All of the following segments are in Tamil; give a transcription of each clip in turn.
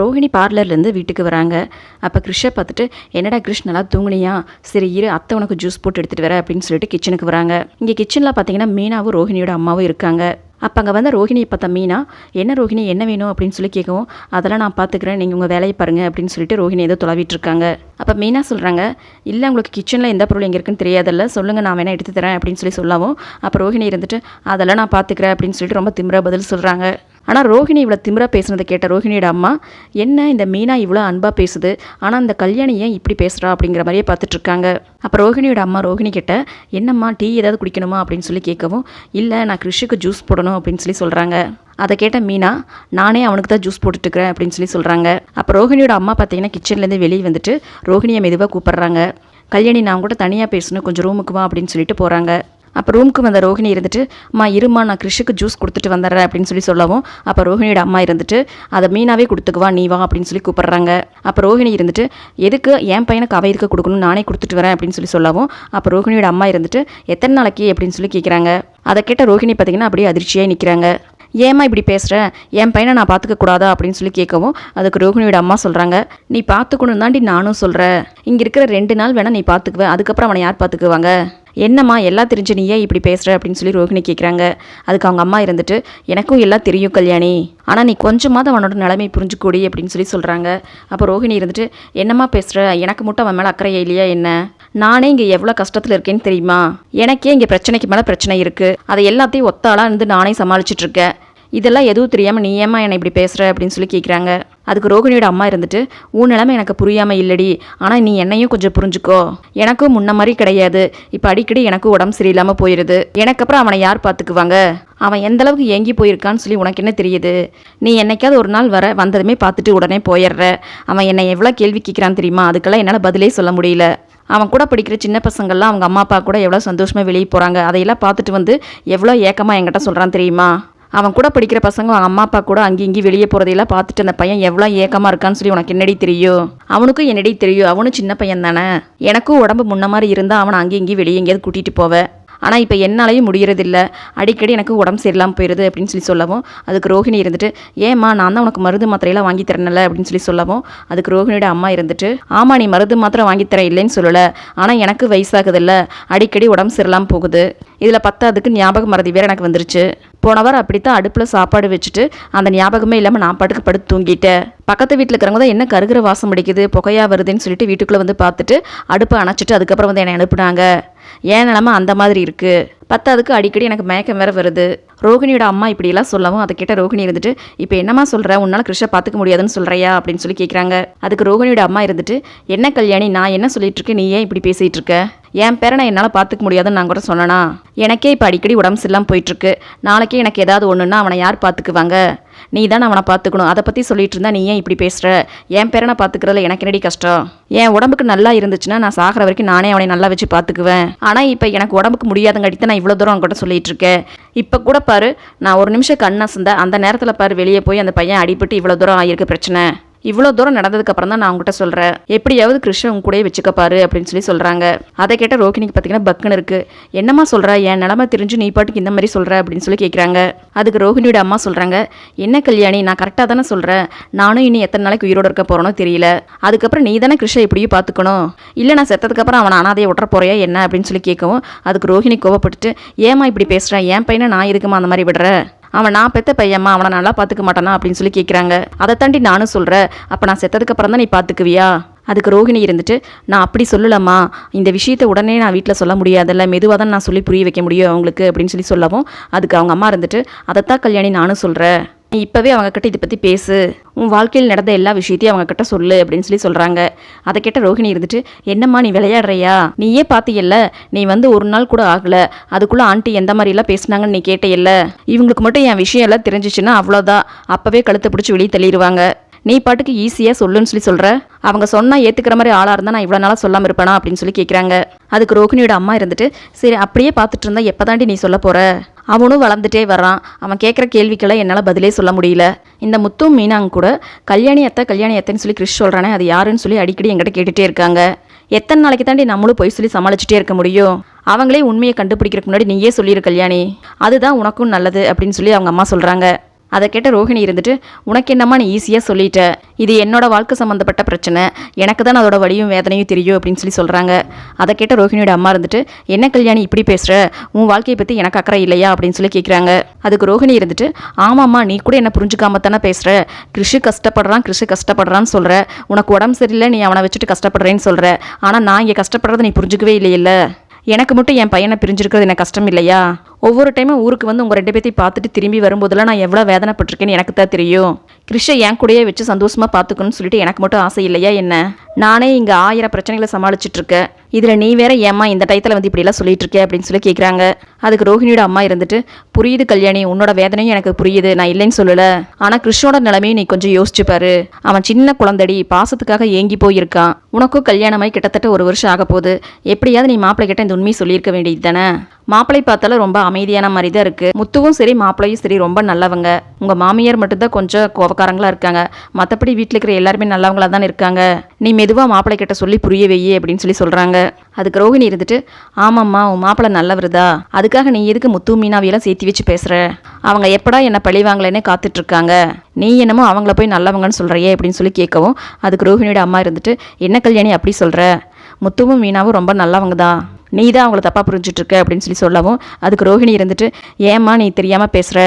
ரோஹிணி பார்லர்லேருந்து வீட்டுக்கு வராங்க. அப்போ கிருஷை பார்த்துட்டு என்னடா கிருஷ் நல்லா தூங்குனியா? சரி இரு அத்தை உனக்கு ஜூஸ் போட்டு எடுத்துகிட்டு வர அப்படின்னு சொல்லிட்டு கிச்சனுக்கு வராங்க. இங்கே கிச்சனில் பார்த்தீங்கன்னா மீனாவும் ரோஹிணியோட அம்மாவும் இருக்காங்க. அப்போ அங்கே வந்த ரோஹிணியை பார்த்தா மீனா என்ன ரோஹிணி என்ன வேணும்? அப்படின்னு சொல்லி கேட்கவும் அதெல்லாம் நான் பார்த்துக்கிறேன் நீங்கள் உங்கள் வேலையை பாருங்க அப்படின்னு சொல்லிட்டு ரோஹிணி ஏதோ தொலைவிட்டுருக்காங்க அப்போ மீனா சொல்கிறாங்க இல்லை உங்களுக்கு கிச்சனில் எந்த பொருள் எங்கே இருக்குன்னு தெரியாதல்ல சொல்லுங்கள் நான் வேணால் எடுத்து தரேன் அப்படின்னு சொல்லி சொல்லவும். அப்போ ரோஹிணி இருந்துட்டு அதெல்லாம் நான் பார்த்துக்கிறேன் அப்படின்னு சொல்லிட்டு ரொம்ப திமிர பதில் சொல்கிறாங்க ஆனால் ரோஹிணி இவ்வளோ திமிரா பேசுனதை கேட்ட ரோஹிணியோட அம்மா என்ன இந்த மீனா இவ்வளோ அன்பாக பேசுது? ஆனால் இந்த கல்யாணி ஏன் இப்படி பேசுகிறா அப்படிங்கிற மாதிரியே பார்த்துட்ருக்காங்க அப்போ ரோஹிணியோட அம்மா ரோஹிணி கிட்ட என்னம்மா டீ ஏதாவது குடிக்கணுமா? அப்படின்னு சொல்லி கேட்கவும் இல்லை நான் கிருஷிக்கு ஜூஸ் போடணும் அப்படின்னு சொல்லி சொல்கிறாங்க அதை கேட்ட மீனா நானே அவனுக்கு தான் ஜூஸ் போட்டுட்டுருக்கிறேன் அப்படின்னு சொல்லி சொல்கிறாங்க அப்போ ரோஹிணியோட அம்மா பார்த்தீங்கன்னா கிச்சன்லேருந்து வெளியே வந்துட்டு ரோஹிணியை மெதுவாக கூப்பிட்றாங்க. கல்யாணி நான் கூட தனியாக பேசணும் கொஞ்சம் ரூமுக்கு வா அப்படின்னு சொல்லிட்டு போகிறாங்க அப்போ ரூமுக்கு வந்த ரோஹிணி இருந்துட்டு அம்மா இருமா நான் கிருஷுக்கு ஜூஸ் கொடுத்துட்டு வந்துடுறேன் அப்படின்னு சொல்லி சொல்லவும் அப்போ ரோஹிணியோட அம்மா இருந்துட்டு அதை மீனாவே கொடுத்துக்குவா நீ வா அப்படின்னு சொல்லி கூப்பிட்றாங்க. அப்போ ரோஹிணி இருந்துட்டு எதுக்கு என் பையனுக்கு அவ இருக்க கொடுக்கணும் நானே கொடுத்துட்டு வரேன் அப்படின்னு சொல்லி சொல்லவும் அப்போ ரோஹிணியோட அம்மா இருந்துட்டு எத்தனை நாளைக்கு? அப்படின்னு சொல்லி கேட்குறாங்க அதை கேட்ட ரோஹிணி பார்த்தீங்கன்னா அப்படியே அதிர்ச்சியாக நிற்கிறாங்க ஏம்மா இப்படி பேசுகிற என் பையனை நான் பார்த்துக்க கூடாதா? அப்படின்னு சொல்லி கேட்கவும் அதுக்கு ரோஹிணியோட அம்மா சொல்கிறாங்க நீ பார்த்துக்கணும் தாண்டி நானும் சொல்கிறேன் இங்கே இருக்கிற ரெண்டு நாள் வேணால் நீ பார்த்துக்குவேன் அதுக்கப்புறம் அவனை யார் பார்த்துக்குவாங்க என்னம்மா எல்லாம் தெரிஞ்சு நீ ஏன் இப்படி பேசுகிற அப்படின்னு சொல்லி ரோஹிணி கேட்குறாங்க அதுக்கு அவங்க அம்மா இருந்துட்டு எனக்கும் எல்லாம் தெரியும் கல்யாணி. ஆனால் நீ கொஞ்சமாவது அவனோட நிலைமை புரிஞ்சுக்கூடி அப்படின்னு சொல்லி சொல்கிறாங்க அப்போ ரோஹிணி இருந்துட்டு என்னம்மா பேசுகிற எனக்கு மட்டும் அவன் மேலே அக்கறையே இல்லையா என்ன? நானே இங்கே எவ்வளோ கஷ்டத்தில் இருக்கேன்னு தெரியுமா? எனக்கே இங்கே பிரச்சனைக்கு மேலே பிரச்சனை இருக்குது அதை எல்லாத்தையும் ஒத்தாளாக இருந்து நானே சமாளிச்சிட்ருக்கேன் இதெல்லாம் எதுவும் தெரியாமல் நீ ஏம்மா என்னை இப்படி பேசுகிற அப்படின்னு சொல்லி கேட்குறாங்க அதுக்கு ரோகிணியோட அம்மா இருந்துட்டு உன் நிலைமை எனக்கு புரியாமல் இல்லடி. ஆனால் நீ என்னையும் கொஞ்சம் புரிஞ்சுக்கோ. எனக்கும் முன்ன மாதிரி கிடையாது. இப்போ அடிக்கடி எனக்கும் உடம்பு சரியில்லாமல் போயிடுது எனக்கு அப்புறம் அவனை யார் பார்த்துக்குவாங்க அவன் எந்த அளவுக்கு ஏங்கி போயிருக்கான்னு சொல்லி உனக்கு என்ன தெரியுது? நீ என்னைக்காவது ஒரு நாள் வர வந்ததுமே பார்த்துட்டு உடனே போயிடுற. அவன் என்னை எவ்வளோ கேள்வி கேட்குறான் தெரியுமா? அதுக்கெல்லாம் என்னால் பதிலே சொல்ல முடியல. அவன் கூட படிக்கிற சின்ன பசங்கள்லாம் அவங்க அம்மா அப்பா கூட எவ்வளோ சந்தோஷமாக வெளியே போகிறாங்க அதையெல்லாம் பார்த்துட்டு வந்து எவ்வளோ ஏக்கமாக என்கிட்ட சொல்கிறான் தெரியுமா? அவன் கூட படிக்கிற பசங்க அவங்க அம்மா அப்பா கூட அங்கேயும் இங்கேயும் வெளியே போகிறதையெல்லாம் பார்த்துட்டு அந்த பையன் எவ்வளோ ஏக்கமாக இருக்கான்னு சொல்லி உனக்கு என்னடி தெரியும்? அவனுக்கும் என்னடி தெரியும்? அவனும் சின்ன பையன் தானே? எனக்கும் உடம்பு முன்ன மாதிரி இருந்தால் அவனை அங்கேயும் இங்கேயும் வெளியே எங்கேயாவது கூட்டிகிட்டு போவேன் ஆனால் இப்போ என்னாலையும் முடியறதில்ல. அடிக்கடி எனக்கு உடம்பு சரியில்லாமல் போயிடுது அப்படின்னு சொல்லி சொல்லவும் அதுக்கு ரோஹிணி இருந்துட்டு ஏம்மா நான் தான் உனக்கு மருந்து மாத்திரையெல்லாம் வாங்கி தரணில்ல அப்படின்னு சொல்லி சொல்லவும் அதுக்கு ரோஹிணியோட அம்மா இருந்துட்டு ஆமாம் நீ மருந்து மாத்திரை வாங்கி தர இல்லைன்னு சொல்லலை. ஆனால் எனக்கு வயசாகுதில்ல. அடிக்கடி உடம்பு சரியில்லாமல் போகுது. இதில் பத்தாதுக்கு ஞாபகம் மறதி வேறு எனக்கு வந்துருச்சு. போன வாரம் அப்படித்தான் அடுப்பில் சாப்பாடு வச்சுட்டு அந்த ஞாபகமே இல்லாமல் நான் பாட்டுக்கு படுத்து தூங்கிட்டேன். பக்கத்து வீட்டில் இருக்கிறவங்க தான் என்ன கருகிற வாசம் அடிக்குது புகையா வருதுன்னு சொல்லிட்டு வீட்டுக்குள்ளே வந்து பார்த்துட்டு அடுப்பை அணைச்சிட்டு அதுக்கப்புறம் வந்து என்னை அனுப்புனாங்க. ஏன் நிலமை அந்த மாதிரி இருக்குது பத்தாவதுக்கு அடிக்கடி எனக்கு மயக்கம் வேற வருது. ரோகிணியோட அம்மா இப்படியெல்லாம் சொல்லவும் அதை கேட்ட ரோகிணி இருந்துட்டு இப்போ என்னம்மா சொல்கிற உன்னால் கிருஷ்ணை பார்த்துக்க முடியாதுன்னு சொல்கிறியா அப்படின்னு சொல்லி கேட்குறாங்க அதுக்கு ரோகிணியோட அம்மா இருந்துட்டு என்ன கல்யாணி? நான் என்ன சொல்லிட்டு இருக்கேன்? நீ ஏன் இப்படி பேசிகிட்டு இருக்க? என் பேரனை நான் என்னால் பார்த்துக்க முடியாதுன்னு நான் கூட சொன்னனா? எனக்கே இப்போ அடிக்கடி உடம்பு சரியில்லாமல் போயிட்டுருக்கு. நாளைக்கே எனக்கு ஏதாவது ஒன்றுன்னா அவனை யார் பார்த்துக்குவாங்க நீ தான் அவனை பார்த்துக்கணும் அதை பற்றி சொல்லிட்டு இருந்தா நீ ஏன் இப்படி பேசுகிற என் பேரனை பார்த்துக்கிறதுல எனக்கு என்னடி கஷ்டம்? என் உடம்புக்கு நல்லா இருந்துச்சுன்னா நான் சாகிற வரைக்கும் நானே அவனை நல்லா வச்சு பார்த்துக்குவேன் ஆனால் இப்போ எனக்கு உடம்புக்கு முடியாதங்காட்டி தான் நான் இவ்வளோ தூரம் அவன்கிட்ட சொல்லிட்டு இருக்கேன். இப்போ கூட பாரு நான் ஒரு நிமிஷம் கண்ணை அசந்த அந்த நேரத்தில் பாரு வெளியே போய் அந்த பையன் அடிபட்டு இவ்வளோ தூரம் ஆகியிருக்கு பிரச்சனை. இவ்வளோ தூரம் நடந்ததுக்கு அப்புறம் தான் நான் உங்ககிட்ட சொல்கிறேன் எப்படியாவது கிருஷ்ணன் உங்க கூடயே வச்சுக்கப்பாரு அப்படின்னு சொல்லி சொல்கிறாங்க அதை கேட்ட ரோகிணிக்கு பார்த்தீங்கன்னா பக்குன்னு இருக்குது என்னம்மா சொல்கிற என் நிலமை தெரிஞ்சு நீ பாட்டுக்கு இந்த மாதிரி சொல்கிற அப்படின்னு சொல்லி கேட்குறாங்க அதுக்கு ரோஹிணியோட அம்மா சொல்கிறாங்க என்ன கல்யாணி? நான் கரெக்டாக தானே சொல்கிறேன் நானும் இனி எத்தனை நாளைக்கு உயிரோட இருக்க போகிறனோ தெரியல. அதுக்கப்புறம் நீ தானே கிருஷ்ண எப்படியும் பார்த்துக்கணும் இல்லை நான் செத்ததுக்கப்புறம் அவனை அனாதையை விட்டுற போறியா என்ன? அப்படின்னு சொல்லி கேட்கவும் அதுக்கு ரோஹிணி கோவப்பட்டுட்டு ஏமா இப்படி பேசுகிறேன் என் பையனை நான் இருக்குமா அந்த மாதிரி விடுறேன் அவன் நான் பெத்த பையம்மா அவனை நல்லா பார்த்துக்க மாட்டானா அப்படின்னு சொல்லி கேட்குறாங்க அதை தாண்டி நானும் சொல்கிறேன் அப்போ நான் செத்ததுக்கு அப்புறம் தான் நீ பார்த்துக்குவியா? அதுக்கு ரோகிணி இருந்துட்டு நான் அப்படி சொல்லலம்மா இந்த விஷயத்தை உடனே நான் வீட்டில் சொல்ல முடியாதுல்ல மெதுவாக தான் நான் சொல்லி புரிய வைக்க முடியும் அவங்களுக்கு அப்படின்னு சொல்லி சொல்லவும் அதுக்கு அவங்க அம்மா இருந்துட்டு அதைத்தான் கல்யாணி நானும் சொல்கிறேன் நீ இப்போவே அவங்கக்கிட்ட இதை பற்றி பேசு. உன் வாழ்க்கையில் நடந்த எல்லா விஷயத்தையும் அவங்கக்கிட்ட சொல்லு அப்படின்னு சொல்லி சொல்கிறாங்க அதை கேட்ட ரோஹிணி இருந்துட்டு என்னம்மா நீ விளையாடுறியா? நீயே பார்த்தியல்ல நீ வந்து ஒரு நாள் கூட ஆகலை. அதுக்குள்ளே ஆண்டி எந்த மாதிரிலாம் பேசுனாங்கன்னு நீ கேட்டையில்ல. இவங்களுக்கு மட்டும் என் விஷயம் எல்லாம் தெரிஞ்சிச்சுன்னா அவ்வளோதான் அப்போவே கழுத்தை பிடிச்சி வெளியே தள்ளிடுவாங்க நீ பாட்டுக்கு ஈஸியாக சொல்லுன்னு சொல்லி சொல்கிற அவங்க சொன்னால் ஏற்றுக்கிற மாதிரி ஆளாக இருந்தால் நான் இவ்வளோ நாளாக சொல்லாமல் இருப்பேனா? அப்படின்னு சொல்லி கேட்குறாங்க அதுக்கு ரோஹிணியோட அம்மா இருந்துட்டு சரி அப்படியே பார்த்துட்டு இருந்தா எப்போ தாண்டி நீ சொல்ல போகிற அவனும் வளர்ந்துட்டே வரான் அவன் கேட்குற கேள்விக்கெல்லாம் என்னால் பதிலே சொல்ல முடியல. இந்த முத்தும் மீனாங்க கூட கல்யாணி அத்தை கல்யாணி அத்தைன்னு சொல்லி கிறிஷ் சொல்கிறானே அது யாருன்னு சொல்லி அடிக்கடி எங்கிட்ட கேட்டுகிட்டே இருக்காங்க. எத்தனை நாளைக்கு தாண்டி நம்மளும் போய் சொல்லி சமாளிச்சுட்டே இருக்க முடியும்? அவங்களே உண்மையை கண்டுபிடிக்கிறதுக்கு முன்னாடி நீயே சொல்லிடு கல்யாணி. அதுதான் உனக்கும் நல்லது அப்படின்னு சொல்லி அவங்க அம்மா சொல்கிறாங்க அதை கேட்ட ரோஹிணி இருந்துட்டு உனக்கு என்னம்மா நீ ஈஸியாக சொல்லிட்ட? இது என்னோட வாழ்க்கை சம்மந்தப்பட்ட பிரச்சனை. எனக்கு தான் அதோட வலியும் வேதனையும் தெரியும் அப்படின்னு சொல்லி சொல்கிறாங்க அதை கேட்ட ரோஹிணியோட அம்மா இருந்துட்டு என்ன கல்யாணி இப்படி பேசுகிற உன் வாழ்க்கையை பற்றி எனக்கு அக்கறை இல்லையா? அப்படின்னு சொல்லி கேட்குறாங்க அதுக்கு ரோஹிணி இருந்துட்டு ஆமாம்மா நீ கூட என்ன புரிஞ்சுக்காம தானே பேசுகிற கிருஷி கஷ்டப்படுறான் கிருஷி கஷ்டப்படுறான்னு சொல்கிற உனக்கு உடம்பு சரியில்லை நீ அவனை வச்சுட்டு கஷ்டப்படுறேன்னு சொல்கிற ஆனால் நான் இங்கே கஷ்டப்படுறத நீ புரிஞ்சுக்கவே இல்லையில்ல. எனக்கு மட்டும் என் பையனை பிரிஞ்சிருக்கிறது எனக்கு கஷ்டம் இல்லையா? ஒவ்வொரு டைமும் ஊருக்கு வந்து உங்கள் ரெண்டு பேர்த்தையும் பார்த்துட்டு திரும்பி வரும்போதெல்லாம் நான் எவ்வளோ வேதனைப்பட்டிருக்கேன்னு எனக்கு தான் தெரியும். கிருஷ்ணை என் கூடயே வச்சு சந்தோஷமாக பார்த்துக்கணும்னு சொல்லிட்டு எனக்கு மட்டும் ஆசை இல்லையா என்ன? நானே இங்கே ஆயிரம் பிரச்சனைகளை சமாளிச்சுட்ருக்கேன் இதில் நீ வேற ஏம்மா இந்த டயத்தில் வந்து இப்படிலாம் சொல்லிட்டு இருக்கே அப்படின்னு சொல்லி கேட்குறாங்க அதுக்கு ரோஹிணியோட அம்மா இருந்துட்டு புரியுது கல்யாணி உன்னோட வேதனையும் எனக்கு புரியுது நான் இல்லைன்னு சொல்லலை. ஆனால் கிருஷ்ணோட நிலைமையும் நீ கொஞ்சம் யோசிச்சு பாரு. அவன் சின்ன குழந்தடி பாசத்துக்காக ஏங்கி போயிருக்கான். உனக்கும் கல்யாணமாய் கிட்டத்தட்ட ஒரு வருஷம் ஆக போகுது. எப்படியாவது நீ மாப்பிள்ளை கிட்ட இந்த உண்மையை சொல்லியிருக்க வேண்டியது தானே? மாப்பிள்ளை பார்த்தாலும் ரொம்ப அமைதியான மாதிரி தான் இருக்கு. முத்துவும் சரி மாப்பிள்ளையும் சரி ரொம்ப நல்லவங்க. உங்க மாமியார் மட்டும்தான் கொஞ்சம் கோபக்காரங்களா இருக்காங்க. மற்றபடி வீட்டில் இருக்கிற எல்லாருமே நல்லவங்களா தான் இருக்காங்க. நீ மெதுவாக மாப்பிள்ளை கிட்ட சொல்லி புரிய வையே அப்படின்னு சொல்லி சொல்கிறாங்க அதுக்கு ரோஹிணி இருந்துட்டு ஆமாம்மா உன் மாப்பிள்ளை நல்லவருதா? அதுக்காக நீ எதுக்கு முத்து மீனாவியெல்லாம் சேர்த்து வச்சு பேசுகிற அவங்க எப்படா என்ன பழிவாங்களேன்னு காத்துட்டு இருக்காங்க நீ என்னமோ அவங்கள போய் நல்லவங்கன்னு சொல்கிறியே அப்படின்னு சொல்லி கேட்கவும் அதுக்கு ரோஹிணியோட அம்மா இருந்துட்டு என்ன கல்யாணி அப்படி சொல்கிற முத்துவும் மீனாவும் ரொம்ப நல்லவங்க தான் நீ தான் அவங்கள தப்பாக புரிஞ்சிட்ருக்க அப்படின்னு சொல்லி சொல்லவும் அதுக்கு ரோஹிணி இருந்துட்டு ஏம்மா நீ தெரியாமல் பேசுகிற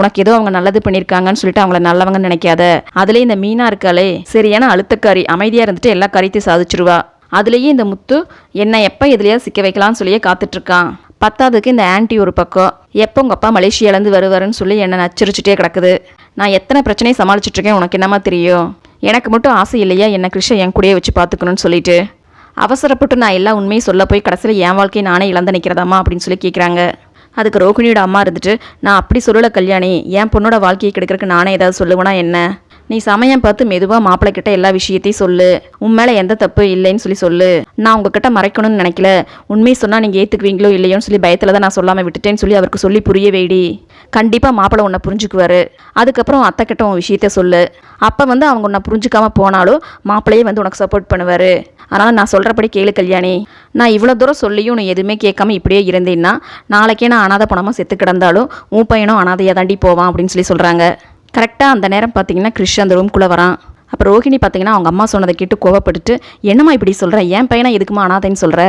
உனக்கு ஏதோ அவங்க நல்லது பண்ணியிருக்காங்கன்னு சொல்லிட்டு அவங்கள நல்லவங்கன்னு நினைக்காத. அதுலேயே இந்த மீனா இருக்காளே சரியான அழுத்தக்காரி அமைதியாக இருந்துட்டு எல்லா காரியத்தையும் சாதிச்சிருவா. அதுலேயே இந்த முத்து என்னை எப்போ எதுலையா சிக்க வைக்கலாம்னு சொல்லியே காத்துட்ருக்கான். பத்தாவதுக்கு இந்த ஆன்ட்டி ஒரு பக்கம். எப்போ உங்கள் அப்பா மலேசியாலேருந்து வருவாருன்னு சொல்லி என்னை நச்சரிச்சுட்டே கிடக்குது. நான் எத்தனை பிரச்சனையை சமாளிச்சிட்டுருக்கேன் உனக்கு என்னமா தெரியும்? எனக்கு மட்டும் ஆசை இல்லையா? என்ன கிருஷ்ணன் என் கூடயே வச்சு பார்த்துக்கணும்னு சொல்லிட்டு. அவசரப்பட்டு நான் எல்லா உண்மையும் சொல்ல போய் கடைசியில் என் வாழ்க்கையை நானே இழந்து நிற்கிறதாமா அப்படின்னு சொல்லி கேட்குறாங்க அதுக்கு ரோகிணியோட அம்மா இருந்துட்டு நான் அப்படி சொல்லலை கல்யாணி. என் பொண்ணோட வாழ்க்கையை கெடுக்கிறதுக்கு நானே ஏதாவது சொல்லுவேனா என்ன? நீ சமயம் பார்த்து மெதுவாக மாப்பிள்ளை கிட்ட எல்லா விஷயத்தையும் சொல்லு. உன் மேலே எந்த தப்பு இல்லைன்னு சொல்லி சொல்லு. நான் உங்ககிட்ட மறைக்கணும்னு நினைக்கல. உண்மையை சொன்னால் நீங்கள் ஏற்றுக்குவீங்களோ இல்லையோன்னு சொல்லி பயத்தில் தான் நான் சொல்லாமல் விட்டுட்டேன்னு சொல்லி அவருக்கு சொல்லி புரிய வைடி. கண்டிப்பாக மாப்பிள்ளை உன்னை புரிஞ்சுக்குவாரு. அதுக்கப்புறம் அத்தை கிட்ட உன் விஷயத்த சொல்லு. அப்போ வந்து அவங்க உன்னை புரிஞ்சுக்காமல் போனாலும் மாப்பிள்ளையே வந்து உனக்கு சப்போர்ட் பண்ணுவார். அதனால் நான் சொல்கிறபடி கேளு கல்யாணி. நான் இவ்வளோ தூரம் சொல்லியும் நீ எதுவுமே கேட்காம இப்படியே இருந்தேன்னா நாளைக்கே நான் அனாதை பணமாக செத்து கிடந்தாலும் உன் பையனும் அனாதையாக தாண்டி போவான் அப்படின்னு சொல்லி சொல்கிறாங்க கரெக்டாக அந்த நேரம் பார்த்தீங்கன்னா கிறிஷ் அந்த ரூம்குள்ளே வரான். அப்போ ரோஹிணி பார்த்தீங்கன்னா அவங்க அம்மா சொன்னதை கேட்டு கோவப்பட்டுட்டு என்னம்மா இப்படி சொல்கிறேன் என் பையனை எதுக்குமா அனாதைன்னு சொல்கிற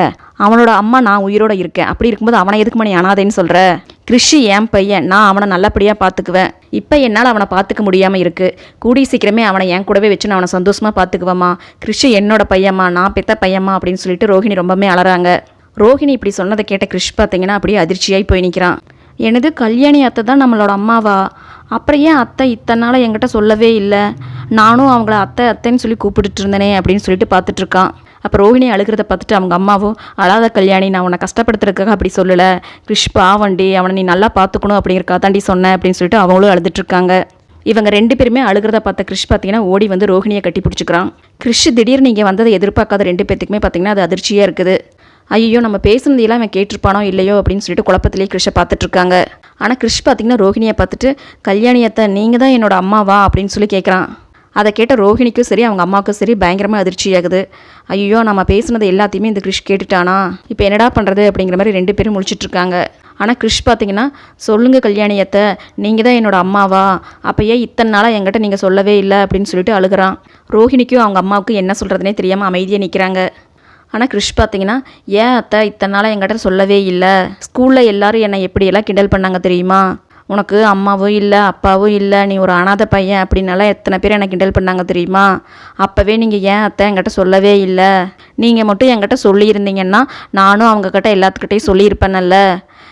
அவனோட அம்மா நான் உயிரோட இருக்கேன். அப்படி இருக்கும்போது அவனை எதுக்குமா நீ அனாதைன்னு சொல்கிற கிறிஷி என் பையன் நான் அவனை நல்லபடியாக பார்த்துக்குவேன் இப்போ என்னால் அவனை பார்த்துக்க முடியாமல் இருக்குது கூடிய சீக்கிரமே அவனை என் கூடவே வச்சு நான் அவனை சந்தோஷமாக பார்த்துக்குவேம்மா கிறிஷி என்னோட பையம்மா நான் பெத்த பையம்மா அப்படின்னு சொல்லிட்டு ரோஹிணி ரொம்பவே அலறாங்க. ரோஹிணி இப்படி சொன்னதை கேட்ட கிறிஷ் பார்த்தீங்கன்னா அப்படியே அதிர்ச்சியாகி போய் நிற்கிறான் எனது கல்யாணி அத்தை தான் நம்மளோட அம்மாவா? அப்புறம் ஏன் அத்தை இத்தனை நாள் என்கிட்ட சொல்லவே இல்லை? நானும் அவங்கள அத்தை அத்தைன்னு சொல்லி கூப்பிட்டுட்டு இருந்தேனே அப்படின்னு சொல்லிட்டு பார்த்துட்ருக்கான் அப்போ ரோஹிணி அழுகிறத பார்த்துட்டு அவங்க அம்மாவும் அழாத கல்யாணி நான் உன்னை கஷ்டப்படுத்துறதுக்காக அப்படி சொல்லலை. கிறிஷ் பாவண்டி அவனை நீ நல்லா பார்த்துக்கணும் அப்படிங்கிறக்கா தாண்டி சொன்னேன் அப்படின்னு சொல்லிட்டு அவங்களும் அழுதுட்ருக்காங்க இவங்க ரெண்டு பேருமே அழுகிறத பார்த்த கிறிஷ் பார்த்தீங்கன்னா ஓடி வந்து ரோஹிணியை கட்டி பிடிச்சிக்கிறான். கிறிஷ் திடீர்னு இங்கே வந்ததை எதிர்பார்க்காத ரெண்டு பேத்துக்குமே பார்த்தீங்கன்னா அது அதிர்ச்சியாக இருக்குது. ஐயோ நம்ம பேசுனதையெல்லாம் அவன் கேட்டிருப்பானோ இல்லையோ? அப்படின்னு சொல்லிட்டு குழப்பத்திலேயே கிறிஷை பார்த்துட்ருக்காங்க ஆனால் கிறிஷ் பார்த்தீங்கன்னா ரோஹிணியை பார்த்துட்டு கல்யாணியத்தை நீங்கள் தான் என்னோட அம்மாவா? அப்படின்னு சொல்லி கேட்குறான் அதை கேட்ட ரோஹிணிக்கும் சரி அவங்க அம்மாவுக்கும் சரி பயங்கரமாக அதிர்ச்சி ஆகுது ஐயோ நம்ம பேசுனது எல்லாத்தையுமே இந்த கிறிஷ் கேட்டுட்டானா? இப்போ என்னடா பண்ணுறது அப்படிங்கிற மாதிரி ரெண்டு பேரும் முழிச்சிட்ருக்காங்க. ஆனால் கிறிஷ் பார்த்தீங்கன்னா சொல்லுங்கள் கல்யாணியத்தை நீங்கள் தான் என்னோடய அம்மாவா? அப்போ ஏன் இத்தனை நாளாக என்கிட்ட நீங்கள் சொல்லவே இல்லை அப்படின்னு சொல்லிட்டு அழுகிறான். ரோஹிணிக்கும் அவங்க அம்மாவுக்கும் என்ன சொல்கிறதுனே தெரியாமல் அமைதியாக நிற்கிறாங்க ஆனால் கிறிஷ் பார்த்தீங்கன்னா ஏன் அத்தை இத்தனை நாளாக என்கிட்ட சொல்லவே இல்லை? ஸ்கூலில் எல்லாரும் என்னை எப்படியெல்லாம் கிண்டல் பண்ணாங்க தெரியுமா? உனக்கு அம்மாவும் இல்லை அப்பாவும் இல்லை நீ ஒரு அனாதை பையன் அப்படின்னாலாம் எத்தனை பேர் என்னை கிண்டல் பண்ணாங்க தெரியுமா? அப்போவே நீங்கள் ஏன் அத்தை என்கிட்ட சொல்லவே இல்லை? நீங்கள் மட்டும் என்கிட்ட சொல்லியிருந்தீங்கன்னா நானும் அவங்கக்கிட்ட எல்லாத்துக்கிட்டையும் சொல்லியிருப்பேன்ல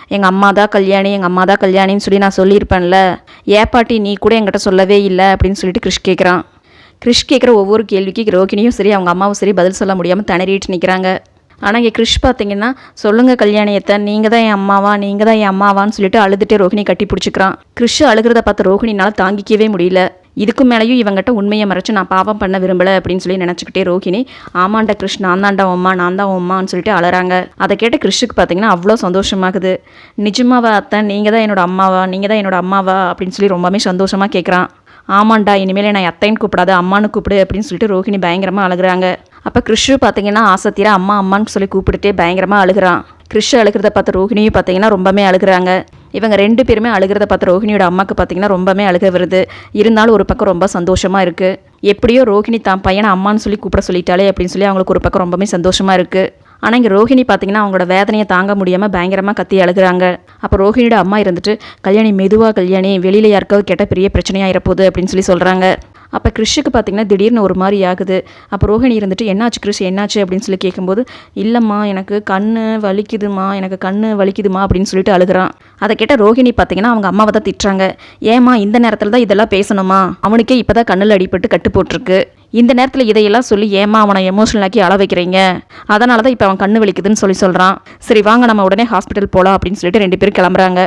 எங்கள் அம்மா தான் கல்யாணி எங்கள் அம்மா தான் கல்யாணின்னு சொல்லி நான் சொல்லியிருப்பேன்ல. ஏன் பாட்டி நீ கூட என்கிட்ட சொல்லவே இல்லை அப்படின்னு சொல்லிட்டு கிறிஷ் கேட்குறான் கிறிஷ் கேட்குற ஒவ்வொரு கேள்விக்கு ரோகிணியும் சரி அவங்க அம்மாவும் சரி பதில் சொல்ல முடியாமல் திணறிட்டு நிற்கிறாங்க ஆனால் இங்கே கிறிஷ் பார்த்தீங்கன்னா சொல்லுங்கள் கல்யாணியத்தை நீங்கள் தான் என் அம்மாவா நீங்கள் தான் என் அம்மாவான்னு சொல்லிட்டு அழுதுகிட்டே ரோஹிணி கட்டி பிடிச்சிக்கிறான். கிறிஷ் அழுகிறத பார்த்து ரோஹிணினால் தாங்கிக்கவே முடியல. இதுக்கு மேலேயும் இவங்ககிட்ட உண்மையை மறைச்சு நான் பாவம் பண்ண விரும்பலை அப்படின்னு சொல்லி நினச்சிக்கிட்டே ரோஹிணி ஆமாண்டா கிருஷ் நான் தாண்டா அம்மா நான் தான் உம்மான்னு சொல்லிட்டு அழறாங்க அதை கேட்ட கிருஷுக்கு பார்த்தீங்கன்னா அவ்வளோ சந்தோஷமாகுது. நிஜமாவா அத்தை நீங்கள் தான் என்னோட அம்மாவா நீங்கள் தான் என்னோட அம்மாவா? அப்படின்னு சொல்லி ரொம்பவே சந்தோஷமாக கேட்குறான் ஆமாண்டா இனிமேல் நான் அத்தைன்னு கூப்பிடாத அம்மானு கூப்பிடு அப்படின்னு சொல்லிட்டு ரோஹிணி பயங்கரமாக அழுகுறாங்க. அப்போ கிறிஷு பார்த்தீங்கன்னா ஆசத்திர அம்மா அம்மான்னு சொல்லி கூப்பிட்டுட்டே பயங்கரமாக அழுகிறான். கிறிஷ் அழுகிறத பார்த்த ரோஹிணியும் பார்த்தீங்கன்னா ரொம்பவே அழுகுறாங்க. இவங்க ரெண்டு பேருமே அழுகிறத பார்த்து ரோஹிணியோட அம்மாவுக்கு பார்த்தீங்கன்னா ரொம்பவே அழுக வருது. இருந்தாலும் ஒரு பக்கம் ரொம்ப சந்தோஷமாக இருக்குது எப்படியோ ரோஹிணி தான் பையனை அம்மான்னு சொல்லி கூப்பிட சொல்லிட்டாலே அப்படின்னு சொல்லி அவங்களுக்கு ஒரு பக்கம் ரொம்பவே சந்தோஷமாக இருக்குது ஆனால் இங்கே ரோஹிணி பார்த்தீங்கன்னா அவங்களோட வேதனையை தாங்க முடியாமல் பயங்கரமாக கத்தி அழுகுறாங்க. அப்போ ரோஹிணியோட அம்மா இருந்துட்டு கல்யாணி மெதுவாக கல்யாணி வெளியில் யாருக்காவது கேட்டால் பெரிய பிரச்சனையாக இருப்போகுது அப்படின்னு சொல்லி சொல்கிறாங்க அப்போ கிறிஷுக்கு பார்த்தீங்கன்னா திடீர்னு ஒரு மாதிரி ஆகுது. அப்போ ரோஹிணி இருந்துட்டு என்னாச்சு கிறிஷ் என்னாச்சு? அப்படின்னு சொல்லி கேட்கும்போது இல்லைம்மா எனக்கு கண் வலிக்குதுமா எனக்கு கண் வலிக்குதுமா அப்படின்னு சொல்லிட்டு அழுகுறான். அதை கேட்ட ரோஹிணி பார்த்தீங்கன்னா அவங்க அம்மாவை தான் திட்டுறாங்க. ஏம்மா இந்த நேரத்தில் தான் இதெல்லாம் பேசணுமா? அவனுக்கே இப்போ தான் கண்ணில் அடிபட்டு கட்டு போட்டிருக்கு. இந்த நேரத்தில் இதையெல்லாம் சொல்லி ஏமா அவனை எமோஷனலாக்கி அள வைக்கிறீங்க? அதனால தான் இப்போ அவன் கண்ணு வலிக்குதுன்னு சொல்லி சொல்கிறான் சரி வாங்க நம்ம உடனே ஹாஸ்பிட்டல் போகலாம் அப்படின்னு சொல்லிட்டு ரெண்டு பேரும் கிளம்புறாங்க.